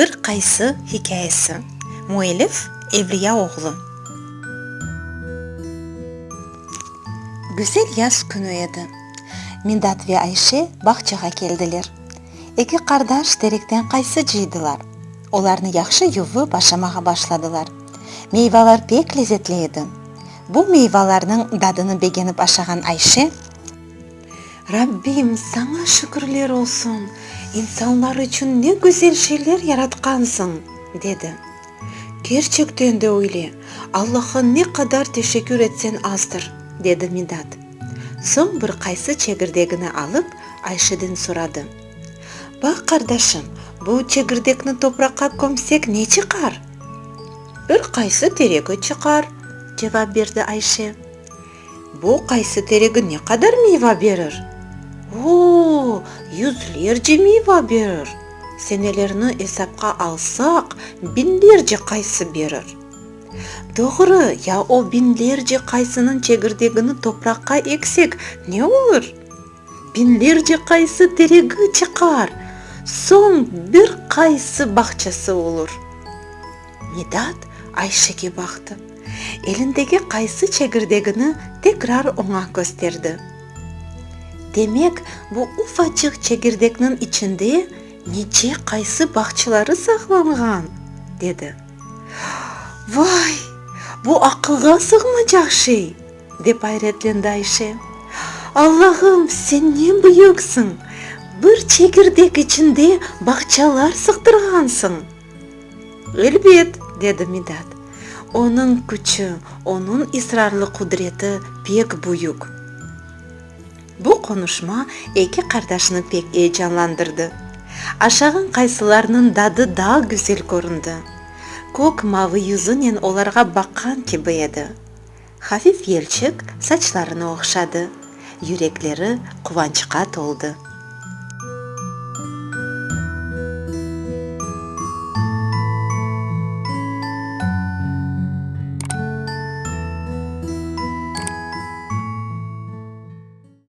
bir qaysı hikayesi muellif evliya oğlu. Güzel yaz günü edi mindat ve ayşe baqchaga keldiler эки кардаш теректен кайсы жыйдылар оларны жакшы ювуп ашамага башладылар мейвалар пек леззеттүү эди бул мейвалардын дадынын бегенип ашаган айше раббим саңа шүкүрлөр болсун инсанлар үчүн не güzel şeyler yaraткансың деди gerçekten de öyle аллахка не кадар тешеккүр этсең аздыр деди мидат соң бир кайсы чегирдегини алып айшеден сурады бак кардашым бул чегирдекни топуракка көмсек не чыкар бир кайсы терегі чыкар жооп берди айше. Бул кайсы тереги не кадар мейва берер о жүзлерче мейва берер сенелерини эсапка алсак бинлерче кайсы берер туугуру я о бинлерче кайсынын чегирдегини топуракка эксек не болор бинлерче кайсы тереги чыкар соң бир кайсы бакчасы болор мидат айшеге бакты элиндеги кайсы чегирдегини текрар оңа көстөрдү демек бул уфачык чегирдектин ичинде нече кайсы бакчалары сакланган деди вай бул акылга сыгмайжак шей деп айретленди айше аллахым сен не бүйүксүң бир чегирдек ичинде бакчалар сыктыргансың элбет деди мидат онун күчү онун ысрарлы кудурети пек буюк бул конушма эки кардашыны пек эжанландырды ашаган кайсыларынын дады да güzel көрүндү көк мавы юзунен оларга баккан кеби эди хафиф елчик сачтарына окшады юреклери кубанычка толду